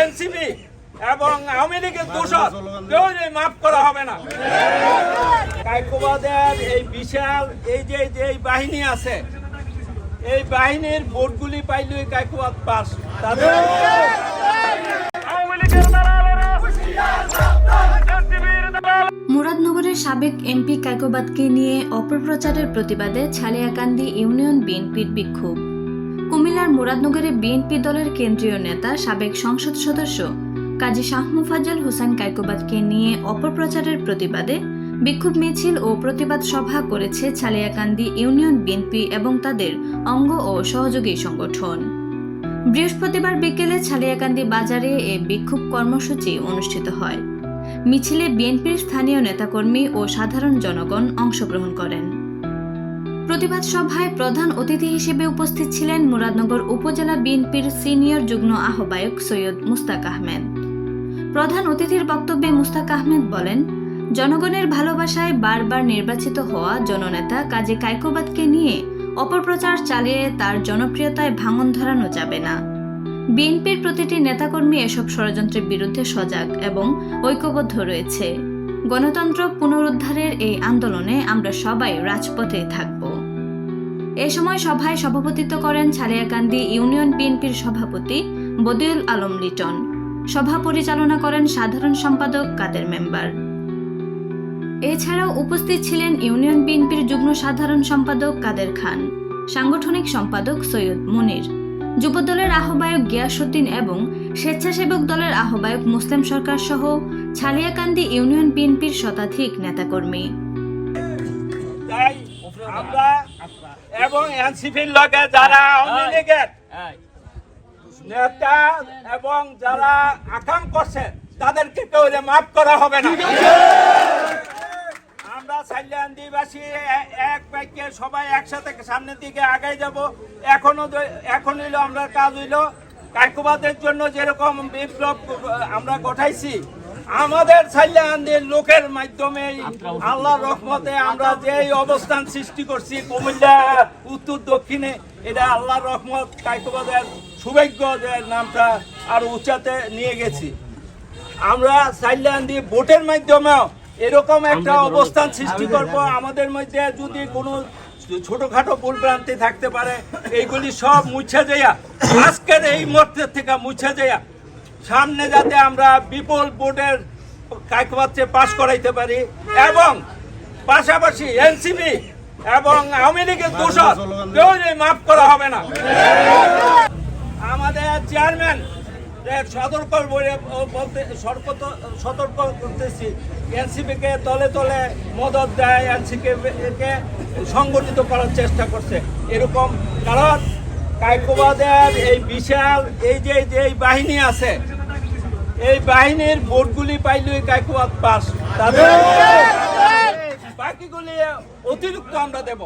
NCP এবং আওয়ামী লীগের দোষর কেউ মাফ করা হবে না। কাইকোবাদের এই বিশাল এই যে এই বাহিনী আছে এই বাহিনীর ভোটগুলি পাইলে কাইকোবাদ পাস। তাদের মুরাদনগরের সাবেক এমপি কায়কোবাদকে নিয়ে অপপ্রচারের প্রতিবাদে ছালিয়াকান্দি ইউনিয়ন বিএনপির বিক্ষোভ। কুমিল্লার মুরাদনগরে বিএনপি দলের কেন্দ্রীয় নেতা, সাবেক সংসদ সদস্য কাজী শাহ মুফাজ্জল হোসেন কায়কোবাদকে নিয়ে অপপ্রচারের প্রতিবাদে বিক্ষোভ মিছিল ও প্রতিবাদ সভা করেছে ছালিয়াকান্দি ইউনিয়ন বিএনপি এবং তাদের অঙ্গ ও সহযোগী সংগঠন। বৃহস্পতিবার বিকেলে ছালিয়াকান্দি বাজারে এ বিক্ষোভ কর্মসূচি অনুষ্ঠিত হয়। মিছিলে বিএনপির স্থানীয় নেতাকর্মী ও সাধারণ জনগণ অংশগ্রহণ করেন। প্রতিবাদ সভায় প্রধান অতিথি হিসেবে উপস্থিত ছিলেন মুরাদনগর উপজেলা বিএনপির সিনিয়র যুগ্ম আহ্বায়ক সৈয়দ মুস্তাক আহমেদ। প্রধান অতিথির বক্তব্যে মুস্তাক আহমেদ বলেন, জনগণের ভালোবাসায় বারবার নির্বাচিত হওয়া জননেতা কাজী কায়কোবাদকে নিয়ে অপপ্রচার চালিয়ে তার জনপ্রিয়তায় ভাঙন ধরানো যাবে না। বিএনপির প্রতিটি নেতাকর্মী এসব ষড়যন্ত্রের বিরুদ্ধে সজাগ এবং ঐক্যবদ্ধ রয়েছে। গণতন্ত্র পুনরুদ্ধারের এই আন্দোলনে আমরা সবাই রাজপথে থাকব। এ সময় সভায় সভাপতিত্ব করেন ছালিয়াকান্দি ইউনিয়ন বিএনপির সভাপতি বদিউল আলম লিটন। সভা পরিচালনা করেন সাধারণ সম্পাদক কাদের মেম্বার। এছাড়াও উপস্থিত ছিলেন ইউনিয়ন বিএনপির যুগ্ম সাধারণ সম্পাদক কাদের খান, সাংগঠনিক সম্পাদক সৈয়দ মুনির, যুবদলের আহ্বায়ক গিয়াসুদ্দিন এবং স্বেচ্ছাসেবক দলের আহ্বায়ক মুসলিম সরকার সহ ছালিয়াকান্দি ইউনিয়ন বিএনপির শতাধিক নেতাকর্মী। আমরা এবং এনসিপির লগে যারা আওয়ামী নেতা এবং যারা আকাম করছে, তাদেরকে কেউ মাফ করা হবে না। আমরা সাইলান্দিবাসী এক বাক্যে সবাই একসাথে সামনের দিকে আগাই যাব। এখনও এখন হইল আমরা কাজ হইল। কাইকুবাদের জন্য যেরকম বিপ্লব আমরা গঠাইছি আমাদের সাইলান্দির লোকের মাধ্যমে আল্লাহ রহমতে আমরা যে অবস্থান সৃষ্টি করছি কুমিল্লা উত্তর দক্ষিণে এটা আল্লাহ রহমত কাইকুবাদের সৌভাগ্য নামটা আর উচ্চাতে নিয়ে গেছি। আমরা চাইলাম ভোটের মাধ্যমেও এরকম একটা অবস্থান সৃষ্টি করব। আমাদের মধ্যে যদি কোনো ছোটখাটো ভুল ভ্রান্তি থাকতে পারে এইগুলি সব মুছে যাইয়া আজকের এই মুহূর্তের থেকে মুছে যাইয়া সামনে যাতে আমরা বিপুল ভোটের কাকবাচ্চে পাশ করাইতে পারি এবং পাশাপাশি এনসিপি এবং আওয়ামী লীগের দোষর কেউ মাফ করা হবে না। আমাদের চেয়ারম্যান সতর্ক বলে বলতে সতর্ক করতেছি এনসিপি কে তলে তলে মদত দেয় এনসিপি কে সংগঠিত করার চেষ্টা করছে। এরকম কারণ কাইকোবাদের এই বিশাল এই যে যে এই বাহিনী আছে এই বাহিনীর ভোটগুলি পাইলে কায়কোবাদ পাস। তাদের বাকিগুলি অতিরিক্ত আমরা দেব।